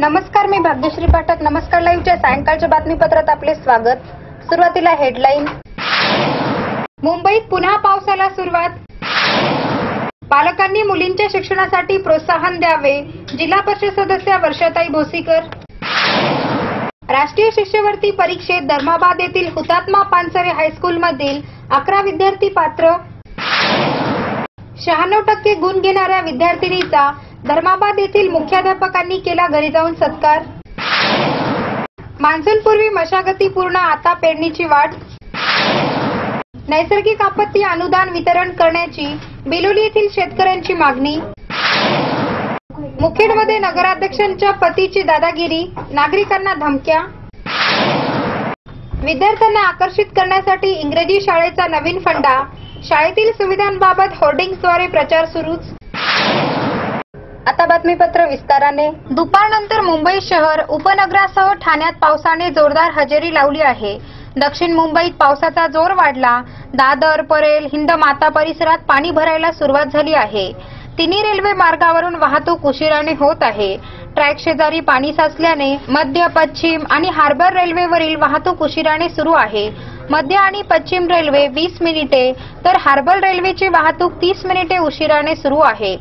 नमस्कार मी भाग्यश्री पाठक. नमस्कार लाईव्हच्या सायंकाळच्या बातमीपत्रात आपले स्वागत. सुरुवातीला हेडलाईन. मुंबईत पुन्हा पावसाला सुरुवात. पालकांनी मुलींच्या शिक्षणासाठी प्रोत्साहन द्यावे. जिल्हा परिषद सदस्या वर्षाताई भोसीकर. राष्ट्रीय शिष्यवृत्ती परीक्षेत धर्माबाद येथील हुतात्मा पानसरे हायस्कूलमधील अकरा विद्यार्थी पात्र शहाण्णव टक्के गुण घेणाऱ्या विद्यार्थिनीचा धर्माबाद येथील मुख्याध्यापकांनी केला घरी जाऊन सत्कार. मान्सूनपूर्वी मशागती पूर्ण आता पेरणीची वाट. नैसर्गिक आपत्ती अनुदान वितरण करण्याची बिलोली येथील शेतकऱ्यांची मागणी. मुखेडमध्ये नगराध्यक्षांच्या पतीची दादागिरी नागरिकांना धमक्या. विद्यार्थ्यांना आकर्षित करण्यासाठी इंग्रजी शाळेचा नवीन फंडा. शाळेतील सुविधांबाबत होर्डिंग्सद्वारे प्रचार सुरूच. आता बातमीपत्र विस्ताराने. दुपारनंतर मुंबई शहर उपनगरासह ठाण्यात पावसाने जोरदार हजेरी लावली आहे. दक्षिण मुंबईत पावसाचा जोर वाढला. दादर परेल हिंद माता परिसरात पाणी भरायला सुरुवात झाली आहे. तिन्ही रेल्वे मार्गावरून वाहतूक उशिराने होत आहे. ट्रॅक शेजारी पाणी साचल्याने मध्य पश्चिम आणि हार्बर रेल्वेवरील वाहतूक उशिराने सुरू आहे. मध्य आणि पश्चिम रेल्वे वीस मिनिटे तर हार्बर रेल्वेची वाहतूक तीस मिनिटे उशिराने सुरू आहे.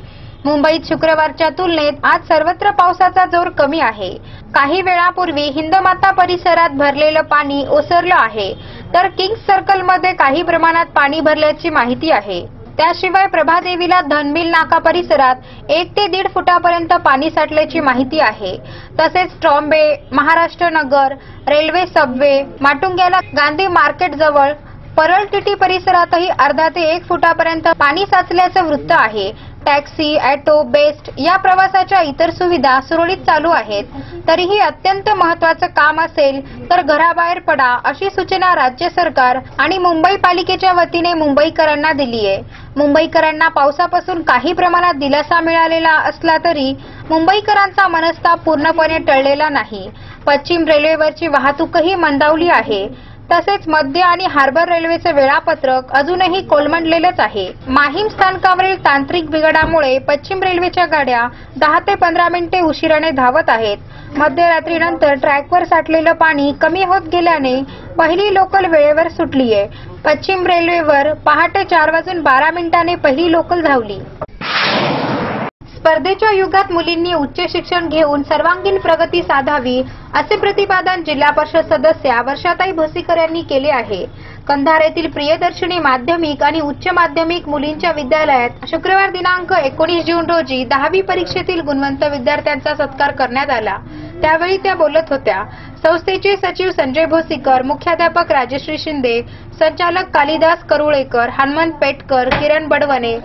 मुंबईत शुक्रवारच्या तुलनेत आज सर्वत्र पावसाचा जोर कमी आहे. काही वेळापूर्वी हिंदमाता परिसरात भरलेलं पाणी ओसरलं आहे. तर किंग्स सर्कलमध्ये काही प्रमाणात पाणी भरल्याची माहिती आहे. त्याशिवाय प्रभादेवीला धनबिल नाका परिसरात एक ते दीड फुटापर्यंत पाणी साठल्याची माहिती आहे. तसेच ट्रॉम्बे महाराष्ट्र नगर रेल्वे सबवे माटुंग्याला गांधी मार्केट जवळ परळ टिटी परिसरातही अर्धा ते एक फुटापर्यंत पाणी साचल्याचं वृत्त आहे. टॅक्सी ऑटो बेस्ट या प्रवासाच्या इतर सुविधा सुरळीत चालू आहेत. तरीही अत्यंत महत्वाचं काम असेल तर घराबाहेर पडा अशी सूचना राज्य सरकार आणि मुंबई पालिकेच्या वतीने मुंबईकरांना दिली आहे. मुंबईकरांना पावसापासून काही प्रमाणात दिलासा मिळालेला असला तरी मुंबईकरांचा मनस्ताप पूर्णपणे टळलेला नाही. पश्चिम रेल्वेवरची वाहतूकही मंदावली आहे. तसेच मध्य आणि हार्बर रेल्वेचे वेळापत्रक अजूनही कोलमडलेलंच आहे. माहीम स्थानकावरील तांत्रिक बिघडामुळे पश्चिम रेल्वेच्या गाड्या दहा ते पंधरा मिनिटे उशिराने धावत आहेत. मध्यरात्रीनंतर ट्रॅकवर साठलेलं पाणी कमी होत गेल्याने पहिली लोकल वेळेवर सुटली आहे पश्चिम रेल्वेवर पहाटे चार वाजून बारा मिनिटांनी पहिली लोकल धावली. स्पर्धेच्या युगात मुलींनी उच्च शिक्षण घेऊन सर्वांगीण प्रगती साधावी असे प्रतिपादन जिल्हा परिषद सदस्या वर्षाताई भोसीकर यांनी केले आहे. कंधार येथील प्रियदर्शिनी माध्यमिक आणि उच्च माध्यमिक मुलींच्या विद्यालयात शुक्रवार दिनांक एकोणीस जून रोजी दहावी परीक्षेतील गुणवंत विद्यार्थ्यांचा सत्कार करण्यात आला. त्यावेळी त्या बोलत होत्या संस्थेचे सचिव संजय भोसीकर मुख्याध्यापक राजश्री शिंदे संचालक कालिदास करुळेकर हनुमंत पेटकर किरण बडवणे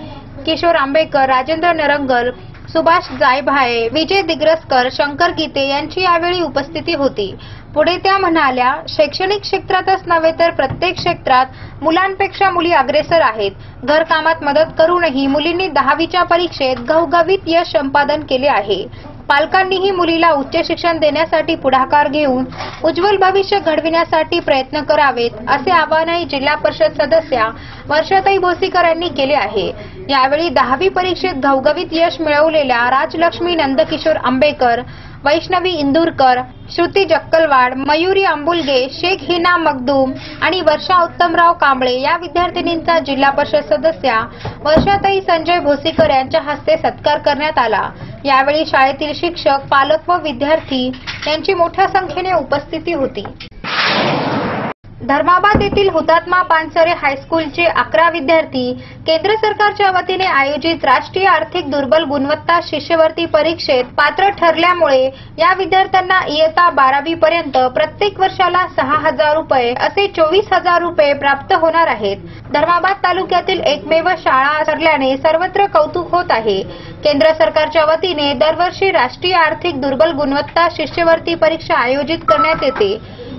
किशोर आंबेकर राजेंद्र नरंगल सुभाष जायभाये विजय दिग्रसकर शंकर गीते यांची यावेळी उपस्थिती होती. पुढे त्या म्हणाल्या शैक्षणिक क्षेत्रातच नव्हे तर प्रत्येक क्षेत्रात मुलांपेक्षा मुली अग्रेसर आहेत. घरकामात मदत करूनही मुलींनी दहावीच्या परीक्षेत घवघवीत यश संपादन केले आहे. पालकांनीही मुलीला उच्च शिक्षण देण्यासाठी पुढाकार घेऊन उज्ज्वल भविष्य घडविण्यासाठी प्रयत्न करावेत असे आवाहनही जिल्हा परिषद सदस्या वर्षाताई भोसीकर यांनी केले आहे. यावेळी दहावी परीक्षेत घवघवीत यश मिळवलेल्या राजलक्ष्मी नंदकिशोर आंबेकर वैष्णवी इंदूरकर श्रुती जक्कलवाड मयुरी अंबुलगे शेख हिना मगदूम आणि वर्षा उत्तमराव कांबळे या विद्यार्थिनींचा जिल्हा परिषद सदस्या वर्षाताई संजय भोसीकर यांच्या हस्ते सत्कार करण्यात आला. यावेळी शाळेतील शिक्षक पालक व विद्यार्थी यांची मोठ्या संख्येने उपस्थिती होती. धर्माबाद येथील हुतात्मा पानसरे हायस्कूलचे अकरा विद्यार्थी केंद्र सरकारच्या वतीने आयोजित राष्ट्रीय आर्थिक दुर्बल गुणवत्ता शिष्यवृत्ती परीक्षेत पात्र ठरल्यामुळे या विद्यार्थ्यांना इयत्ता बारावी पर्यंत प्रत्येक वर्षाला सहा हजार रुपये असे चोवीस हजार रुपये प्राप्त होणार आहेत. धर्माबाद तालुक्यातील एकमेव शाळा ठरल्याने सर्वत्र कौतुक होत आहे. केंद्र सरकारच्या वतीने दरवर्षी राष्ट्रीय आर्थिक दुर्बल गुणवत्ता शिष्यवृत्ती परीक्षा आयोजित करण्यात येते.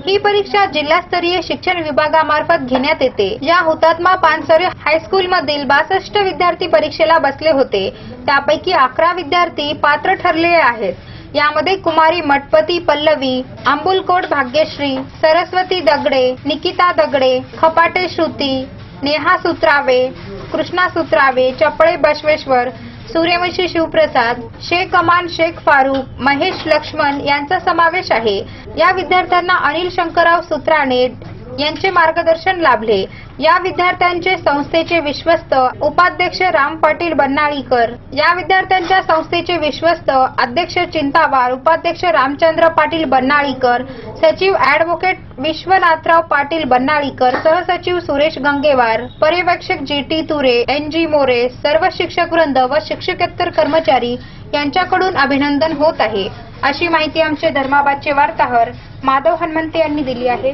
ही परीक्षा जिल्हास्तरीय शिक्षण विभागामार्फत घेण्यात येते. या हुतात्मा पानसरे हायस्कूल मधील बासष्ट विद्यार्थी परीक्षेला बसले होते. त्यापैकी अकरा विद्यार्थी पात्र ठरले आहेत. यामध्ये कुमारी मठपती पल्लवी आंबुलकोट भाग्यश्री सरस्वती दगडे निकिता दगडे खपाटे श्रुती नेहा सुत्रावे कृष्णा सुत्रावे चपळे बसवेश्वर सूर्यवंशी शिवप्रसाद शेख कमान शेख फारूक महेश लक्ष्मण यांचा समावेश आहे. या विद्यार्थ्यांना अनिल शंकरराव सूत्राने यांचे मार्गदर्शन लाभले. या विद्यार्थ्यांचे संस्थेचे विश्वस्त उपाध्यक्ष राम पाटील बन्नाळीकर या विद्यार्थ्यांच्या संस्थेचे विश्वस्त अध्यक्ष चिंतावार उपाध्यक्ष रामचंद्र पाटील बन्नाळीकर सचिव ऍडव्होकेट विश्वनाथराव पाटील बन्नाळीकर सहसचिव सुरेश गंगेवार पर्यवेक्षक G T Ture N G More सर्व शिक्षक वृंद व शिक्षकेतर कर्मचारी यांच्याकडून अभिनंदन होत आहे. अशी माहिती आमचे धर्माबादचे वार्ताहर माधव हनुमंते यांनी दिली आहे.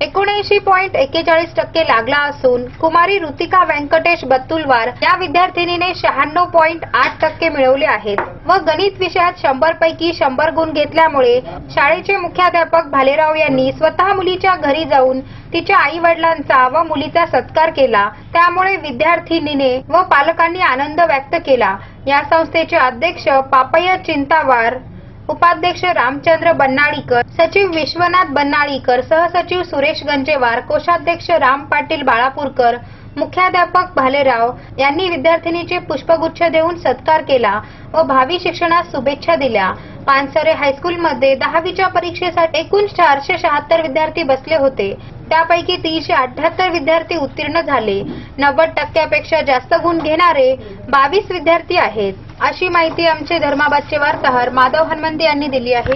एकोणऐंशी पॉईंट एक्केचाळीस टक्के लागला असून कुमारी ऋतिका व्यंकटेश बत्तुलवार या विद्यार्थिनीने शहाण्णव पॉईंट आठ टक्के मिळवले आहेत व गणित विषयात शंभर पैकी शंभर गुण घेतल्यामुळे शाळेचे मुख्याध्यापक भालेराव यांनी स्वतः मुलीच्या घरी जाऊन तिच्या आई वडिलांचा व मुलीचा सत्कार केला. त्यामुळे विद्यार्थिनीने व पालकांनी आनंद व्यक्त केला. या संस्थेचे अध्यक्ष पापय चिंतावार उपाध्यक्ष रामचंद्र बन्नाळीकर सचिव विश्वनाथ बन्नाळीकर सहसचिव सुरेश गंजेवार कोषाध्यक्ष राम पाटील बाळापूरकर मुख्याध्यापक भालेराव यांनी विद्यार्थिनीचे पुष्पगुच्छ देऊन सत्कार केला व भावी शिक्षणास शुभेच्छा दिल्या. पानसरे हायस्कूलमध्ये दहावीच्या परीक्षेसाठी एकूण चारशे शहात्तर विद्यार्थी बसले होते. त्यापैकी तीनशे अठ्याहत्तर विद्यार्थी उत्तीर्ण झाले. नव्वद टक्क्यापेक्षा जास्त गुण घेणारे बावीस विद्यार्थी आहेत. अशी माहिती आमचे धर्माबादचे वार्ताहर माधव हनुमंते यांनी दिली आहे.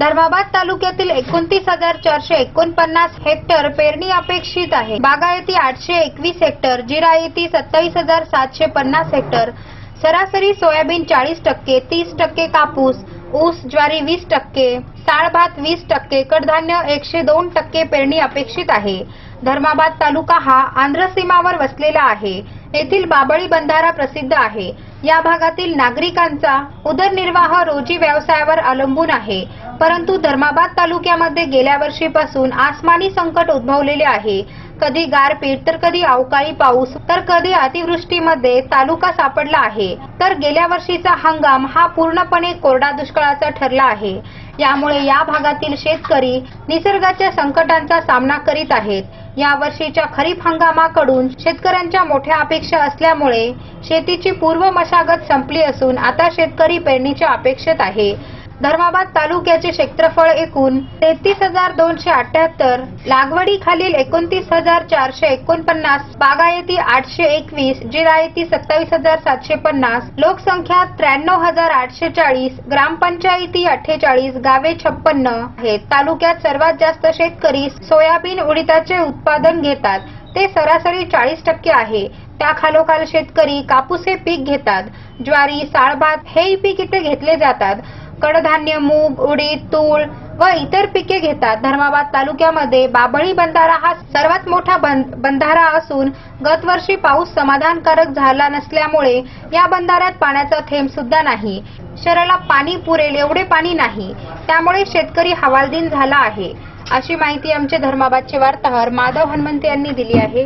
धर्माबाद तालुक्यातील एकोणतीस हजार चारशे एकोणपन्नास हेक्टर पेरणी अपेक्षित आहे. बागायती आठशे एकवीस हेक्टर जिरायती सत्तावीस हजार सातशे पन्नास हेक्टर सरासरी सोयाबीन चाळीस टक्के तीस टक्के कापूस ऊस ज्वारी वीस टक्के साळभात वीस टक्के कडधान्य एकशे दोन टक्के पेरणी अपेक्षित आहे. धर्माबाद तालुका हा आंध्र सीमावर वसलेला आहे. येथील बाबळी बंधारा प्रसिद्ध आहे. या भागातील नागरिकांचा उदरनिर्वाह रोजी व्यवसायावर अवलंबून आहे. परंतु धर्माबाद तालुक्यामध्ये गेल्या वर्षीपासून आसमानी संकट उद्भवलेले आहे. कधी गारपीट तर कधी अवकाळी पाऊस तर कधी अतिवृष्टीमध्ये तालुका सापडला आहे. तर गेल्या वर्षीचा हंगाम हा पूर्णपणे कोरडा दुष्काळाचा ठरला आहे. यामुळे या भागातील शेतकरी निसर्गाच्या संकटांचा सामना करीत आहेत. या वर्षीच्या खरीप हंगामाकडून शेतकऱ्यांच्या मोठ्या अपेक्षा असल्यामुळे शेतीची पूर्व मशागत संपली असून आता शेतकरी पेरणीच्या अपेक्षेत आहे. धर्माबाद तालुक्याचे क्षेत्रफळ एकूण तेहतीस हजार दोनशे अठ्याहत्तर लागवडी खालील एकोणतीस हजार चारशे एकोणपन्नास बागायती आठशे एकवीस जिरायती सत्तावीस हजार सातशे पन्नास लोकसंख्या त्र्याण्णव हजार आठशे चाळीस ग्रामपंचायती अठ्ठेचाळीस गावे छप्पन्न आहेत. तालुक्यात सर्वात जास्त शेतकरी सोयाबीन उडीदाचे उत्पादन घेतात. ते सरासरी चाळीस टक्के आहे. त्याखालोखाल शेतकरी कापूस हे पीक घेतात. ज्वारी साळभात हेही पीक इथे घेतले जातात. कडधान्य मूग उडीद तूळ व इतर पिके घेतात. धर्माबाद तालुक्यामध्ये बाबळी बंधारा हा सर्वात मोठा बंधारा असून गतवर्षी पाऊस समाधानकारक झाला नसल्यामुळे या बंधाऱ्यात पाण्याचा थेंब सुद्धा नाही. शहराला पाणी पुरेल एवढे पाणी नाही. त्यामुळे शेतकरी हवालदिन झाला आहे. अशी माहिती आमचे धर्माबादचे वार्ताहर माधव हनुमंत यांनी दिली आहे.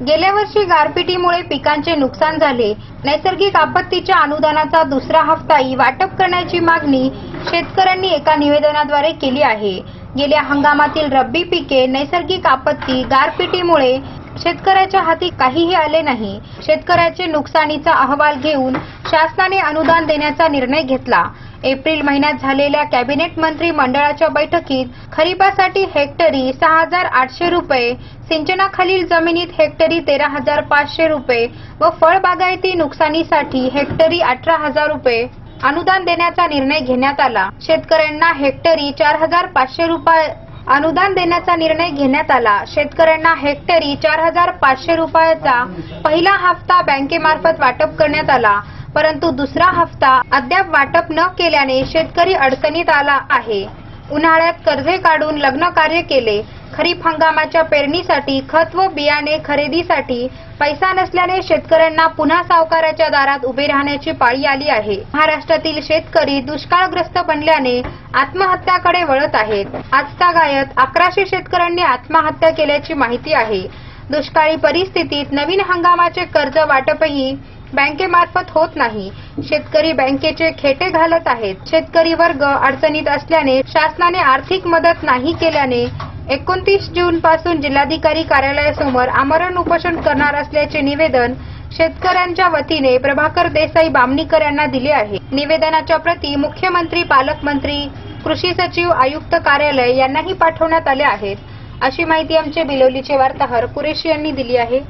गेल्या वर्षी गारपिटीमुळे पिकांचे नुकसान झाले. नैसर्गिक आपत्तीच्या अनुदानाचा दुसरा हप्ताही वाटप करण्याची मागणी शेतकऱ्यांनी एका निवेदनाद्वारे केली आहे. गेल्या हंगामातील रब्बी पिके नैसर्गिक आपत्ती गारपिटीमुळे शेतकऱ्याच्या हाती काहीही आले नाही. शेतकऱ्याचे नुकसानीचा अहवाल घेऊन शासनाने अनुदान देण्याचा निर्णय घेतला. एप्रिल महिन्यात झालेल्या कॅबिनेट मंत्री मंडळाच्या बैठकीत खरीपासाठी हेक्टरी सहा हजार आठशे रुपये सिंचनाखालील जमिनीत हेक्टरी तेरा हजार पाचशे रुपये व फळबागायती नुकसानीसाठी हेक्टरी अठरा हजार रुपये अनुदान देण्याचा निर्णय घेण्यात आला. शेतकऱ्यांना हेक्टरी चार हजार पाचशे रुपये अनुदान देण्याचा निर्णय घेण्यात आला. शेतकऱ्यांना हेक्टरी चार हजार पाचशे रुपयाचा पहिला हप्ता बँकेमार्फत वाटप करण्यात आला. परंतु दुसरा हप्ता अद्याप वाटप न केल्याने शेतकरी अडचणीत आला आहे. उन्हाळ्यात कर्जे काढून लग्न कार्य केले. खरीप हंगामाच्या पेरणीसाठी खत व बियाणे खरेदीसाठी पैसा नसल्याने शेतकऱ्यांना पुन्हा सावकाराच्या दारात उभे राहण्याची पाळी आली आहे. महाराष्ट्रातील शेतकरी दुष्काळग्रस्त बनल्याने आत्महत्याकडे वळत आहेत. आजचा गायत अकराशे शेतकऱ्यांनी आत्महत्या केल्याची माहिती आहे. दुष्काळी परिस्थितीत नवीन हंगामाचे कर्ज वाटपही बँकेमार्फत होत नाही. शेतकरी बँकेचे खेटे घालत आहेत. शेतकरी वर्ग अडचणीत असल्याने शासनाने आर्थिक मदत नाही केल्याने एकोणतीस जून पासून जिल्हाधिकारी कार्यालयासमोर आमरण उपोषण करणार असल्याचे निवेदन शेतकऱ्यांच्या वतीने प्रभाकर देसाई बामणीकर यांना दिले आहे. निवेदनाच्या प्रती मुख्यमंत्री पालकमंत्री कृषी सचिव आयुक्त कार्यालय यांनाही पाठवण्यात आले आहेत. अशी माहिती आमचे बिलोलीचे वार्ताहर कुरेशी यांनी दिली आहे.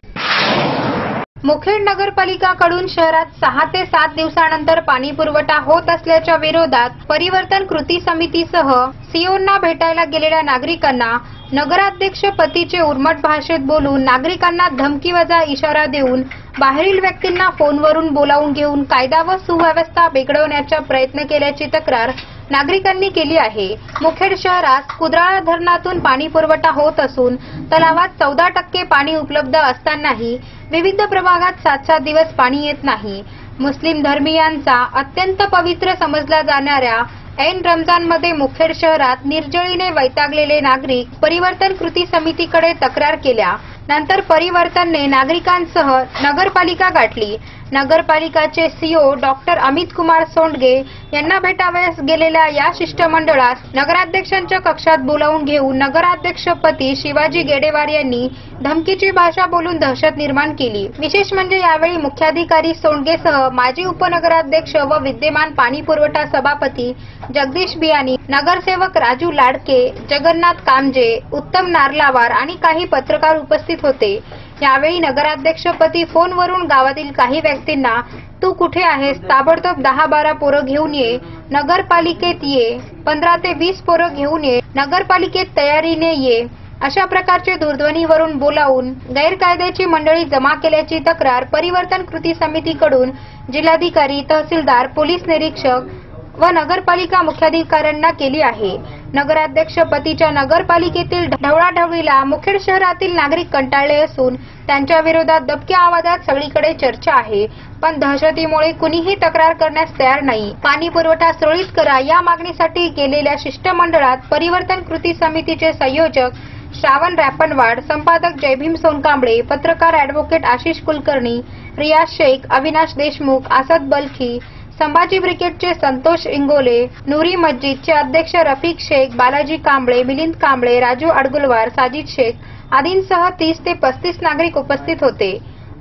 मुखेड नगरपालिकाकडून शहरात सहा ते सात दिवसानंतर पाणी पुरवठा होत असल्याच्या विरोधात परिवर्तन कृती समितीसह सीओंना भेटायला गेलेल्या नागरिकांना नगराध्यक्ष पतीचे उर्मट भाषेत बोलून नागरिकांना धमकीवजा इशारा देऊन बाहेरील व्यक्तींना फोनवरून बोलावून घेऊन कायदा व सुव्यवस्था बिघडवण्याचा प्रयत्न केल्याची तक्रार नागरिकांनी केली आहे. मुखेड शहरात कुद्राळ धरणातून पाणी पुरवठा होत असून तलावात चौदा टक्के पाणी उपलब्ध असतानाही विविध प्रभागात सात सात दिवस पाणी येत नाही. मुस्लिम धर्मीयांचा अत्यंत पवित्र समजला जाणाऱ्या ऐन रमजानमध्ये मुखेड शहरात निर्जळीने वैतागलेले नागरिक परिवर्तन कृती समितीकडे तक्रार केल्या. नंतर परिवर्तनने नागरिकांसह नगरपालिका गाठली. नगरपालिकाचे सीओ डॉक्टर अमित कुमार सोंडगे यांना भेटावयास गेलेल्या या शिष्टमंडळास नगराध्यक्षांच्या कक्षात बोलावून घेऊन नगराध्यक्षपती शिवाजी गेडेवार यांनी धमकीची भाषा बोलून दहशत निर्माण केली. विशेष म्हणजे यावेळी मुख्याधिकारी सोंडगेसह माजी उपनगराध्यक्ष व विद्यमान पाणी पुरवठा सभापती जगदीश बियानी नगरसेवक राजू लाडके जगन्नाथ कामजे उत्तम नारलावार आणि काही पत्रकार उपस्थित होते. यावेळी नगराध्यक्षपती फोनवरून गावातील काही व्यक्तींना तू कुठे आहेस? ताबडतोब दहा बारा पोरं घेऊन ये. नगरपालिकेत ये. पंधरा ते वीस पोरं घेऊन ये. नगरपालिकेत तयारीने ये. अशा प्रकारचे दूरध्वनीवरून बोलावून गैरकायद्याची मंडळी जमा केल्याची तक्रार परिवर्तन कृती समितीकडून जिल्हाधिकारी तहसीलदार पोलीस निरीक्षक व नगरपालिका मुख्याधिकाऱ्यांना केली आहे. नगराध्यक्ष पतीच्या नगरपालिकेतील ढवळाढवळीला मुखेड शहरातील नागरिक कंटाळले असून त्यांच्या विरोधात दबक्या आवाजात सगळीकडे चर्चा आहे. पण दहशतीमुळे कुणीही तक्रार करण्यास तयार नाही. पाणी पुरवठा सुरळीत करा या मागणीसाठी गेलेल्या शिष्टमंडळात परिवर्तन कृती समितीचे संयोजक श्रावण रॅपनवाड संपादक जयभीम सोनकांबळे पत्रकार अॅडव्होकेट आशिष कुलकर्णी रियाज शेख अविनाश देशमुख आसद बलखी संभाजी ब्रिगेडचे संतोष इंगोले नुरी मस्जिदचे अध्यक्ष रफिक शेख बालाजी कांबळे मिलिंद कांबळे राजू अडगुलवार साजिद शेख आदींसह तीस ते पस्तीस नागरिक उपस्थित होते.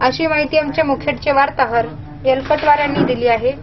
अशी माहिती आमच्या मुखेडचे वार्ताहर येलकटवार यांनी दिली आहे.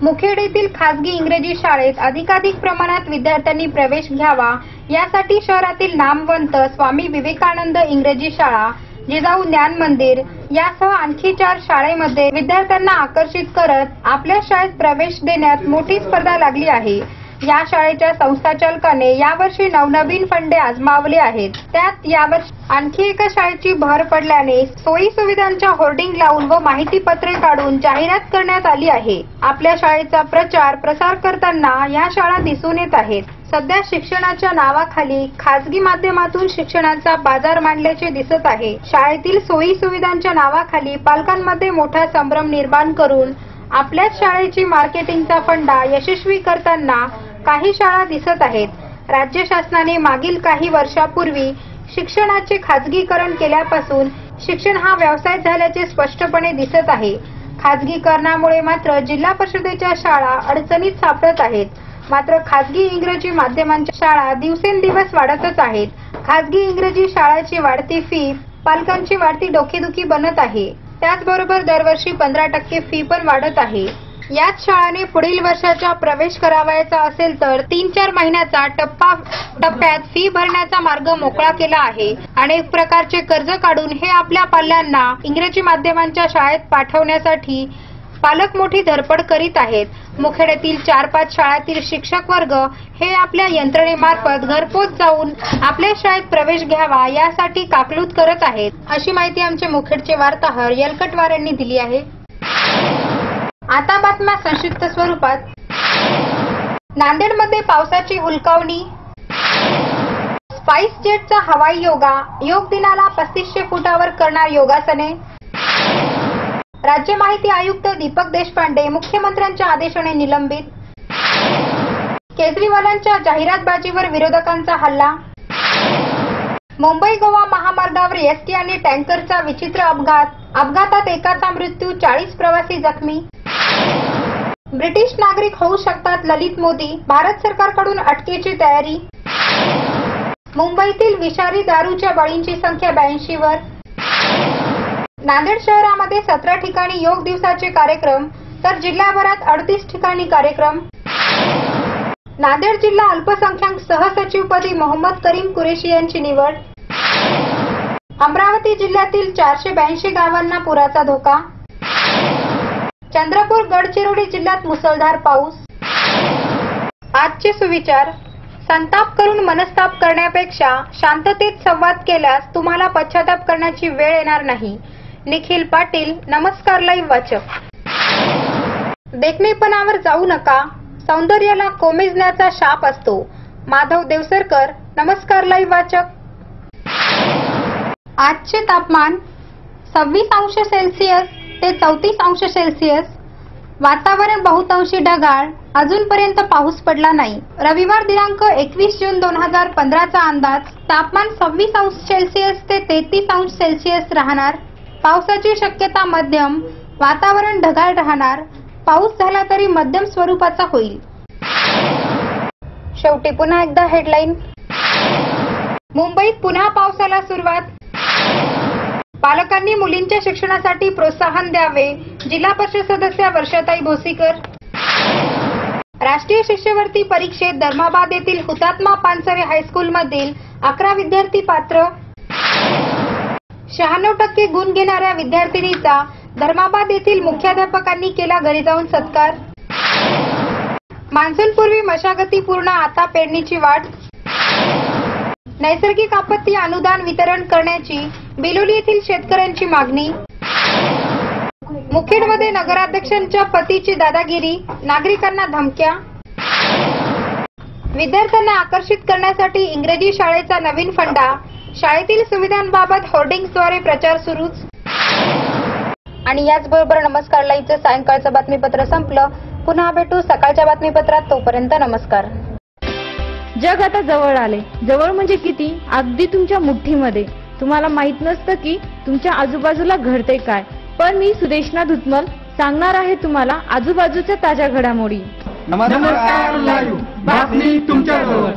मुखेड येथील खासगी इंग्रजी शाळेत अधिकाधिक प्रमाणात विद्यार्थ्यांनी प्रवेश घ्यावा यासाठी शहरातील नामवंत स्वामी विवेकानंद इंग्रजी शाळा जिजाऊ ज्ञान मंदिर. यासह आणखी चार शाळेमध्ये विद्यार्थ्यांना आकर्षित करत आपल्या शाळेत प्रवेश देण्यात मोठी स्पर्धा लागली आहे. या शाळेच्या संस्थाचालकाने यावर्षी नवनवीन फंडे आजमावले आहेत. त्यात यावर्षी आणखी एका शाळेची भर पडल्याने सोयी सुविधांच्या होर्डिंग लावून व माहिती पत्रे काढून जाहिरात करण्यात आली आहे. आपल्या शाळेचा प्रचार प्रसार करताना या शाळा दिसून येत आहेत. सध्या शिक्षणाच्या नावाखाली खासगी माध्यमातून शिक्षणाचा बाजार मांडल्याचे दिसत आहे. शाळेतील सोयी सुविधांच्या नावाखाली पालकांमध्ये मोठा संभ्रम निर्माण करून आपल्याच शाळेची मार्केटिंगचा फंडा यशस्वी करताना काही शाळा दिसत आहेत. राज्य शासनाने मागील काही वर्षापूर्वी शिक्षणाचे खाजगीकरण केल्यापासून शिक्षण हा व्यवसाय झाल्याचे स्पष्टपणे दिसत आहे. खाजगीकरणामुळे मात्र जिल्हा परिषदेच्या शाळा अडचणीत सापडत आहेत. मात्र खासगी इंग्रजी माध्यमांच्या शाळा दिवसेंदिवस वाढतच आहेत. खासगी इंग्रजी शाळाची वाढती फी पालकांची वाढती डोकेदुखी बनत आहे. त्याचबरोबर दरवर्षी पंधरा टक्के फी पण वाढत आहे. याच शाळाने पुढील वर्षाचा प्रवेश करावायचा असेल तर तीन चार महिन्याचा टप्पा टप्प्यात फी भरण्याचा मार्ग मोकळा केला आहे. अनेक प्रकारचे कर्ज काढून हे आपल्या पाल्यांना इंग्रजी माध्यमांच्या शाळेत पाठवण्यासाठी पालक मोठी धडपड करीत आहेत. मुखेड्यातील चार पाच शाळातील शिक्षक वर्ग हे आपल्या यंत्रणेमार्फत घरपोच जाऊन आपल्या शाळेत प्रवेश घ्यावा यासाठी काकलूत करत आहेत. अशी माहिती आमचे मुखेडचे वार्ताहर यलकटवार यांनी दिली आहे. आता बातम्या संक्षिप्त स्वरूपात. नांदेडमध्ये पावसाची हुलकावणी. स्पाइस जेटचा हवाई योगा योग दिनाला पस्तीसशे फुटावर करणार योगासने. राज्य माहिती आयुक्त दीपक देशपांडे मुख्यमंत्र्यांच्या आदेशाने निलंबित. केजरीवालांच्या जाहिरातबाजीवर विरोधकांचा हल्ला. मुंबई गोवा महामार्गावर एसटी आणि टँकरचा विचित्र अपघात. अपघातात एकाचा मृत्यू चाळीस प्रवासी जखमी. ब्रिटिश नागरिक होऊ शकतात ललित मोदी भारत सरकारकडून अटकेची तयारी. मुंबईतील विषारी दारूच्या बळींची संख्या ब्याऐंशी वर नांदेड शहरामध्ये सतरा ठिकाणी योग दिवसाचे कार्यक्रम तर जिल्ह्याभरात अडतीस ठिकाणी कार्यक्रम. नांदेड जिल्हा अल्पसंख्याक सहसचिवपदी मोहम्मद करीम कुरेशी यांची निवड. अमरावती जिल्ह्यातील चारशे ब्याऐंशी गावांना पुराचा धोका. चंद्रपूर गडचिरोली जिल्ह्यात मुसळधार पाऊस. आजचे सुविचार. संताप करून मनस्ताप करण्यापेक्षा शांततेत संवाद केल्यास तुम्हाला पश्चाताप करण्याची वेळ येणार नाही. निखिल पाटील नमस्कार लाईव्ह वाचक. देखणेपणावर जाऊ नका सौंदर्याला कोमेजण्याचा शाप असतो. माधव देवसरकर नमस्कार लाईव्ह वाचक. आजचे तापमान सव्वीस अंश सेल्सिअस ते चौतीस अंश सेल्सिअस. वातावरण बहुतांशी ढगाळ अजूनपर्यंत पाऊस पडला नाही. रविवार दिनांक एकवीस जून दोन हजार पंधराचा अंदाज. तापमान सव्वीस अंश सेल्सिअस ते तेहतीस अंश सेल्सिअस राहणार. पावसाची शक्यता मध्यम वातावरण ढगाळ राहणार पाऊस झाला तरी मध्यम स्वरूपाचा होईल. शेवटी पुन्हा एकदा हेडलाईन मुंबईत पुन्हा पावसाला सुरुवात. पालकांनी मुलींच्या शिक्षणासाठी प्रोत्साहन द्यावे जिल्हा परिषद सदस्य वर्षाताई भोसीकर. राष्ट्रीय शिष्यवृत्ती परीक्षेत धर्माबाद येथील हुतात्मा पानसरे हायस्कूलमधील अकरा विद्यार्थी पात्र शहाण्णव टक्के गुण घेणाऱ्या विद्यार्थिनीचा धर्माबाद येथील मुख्याध्यापकांनी केला घरी जाऊन सत्कार. मान्सूनपूर्वी मशागती पूर्ण आता पेरणीची वाट. नैसर्गिक आपत्ती अनुदान वितरण करण्याची बिलोली येथील शेतकऱ्यांची मागणी. मुखेडमध्ये नगराध्यक्षांच्या पतीची दादागिरी नागरिकांना धमक्या. विद्यार्थ्यांना आकर्षित करण्यासाठी इंग्रजी शाळेचा नवीन फंडा शाळेतील सुविधांबाबत होर्डिंग्सद्वारे प्रचार सुरूच. आणि याचबरोबर नमस्कार लाईव्हचं सायंकाळचं बातमीपत्र संपलं. पुन्हा भेटू सकाळच्या बातमीपत्रात. तोपर्यंत नमस्कार. जग आता जवळ आले. जवळ म्हणजे किती? अगदी तुमच्या मुठ्ठीमध्ये. तुम्हाला माहीत नसतं की तुमच्या आजूबाजूला घडते काय. पण मी सुदेशना धुतमल सांगणार आहे तुम्हाला आजूबाजूच्या ताज्या घडामोडी. नमस्कार लाईव्ह. बातमी तुमच्याजवळ.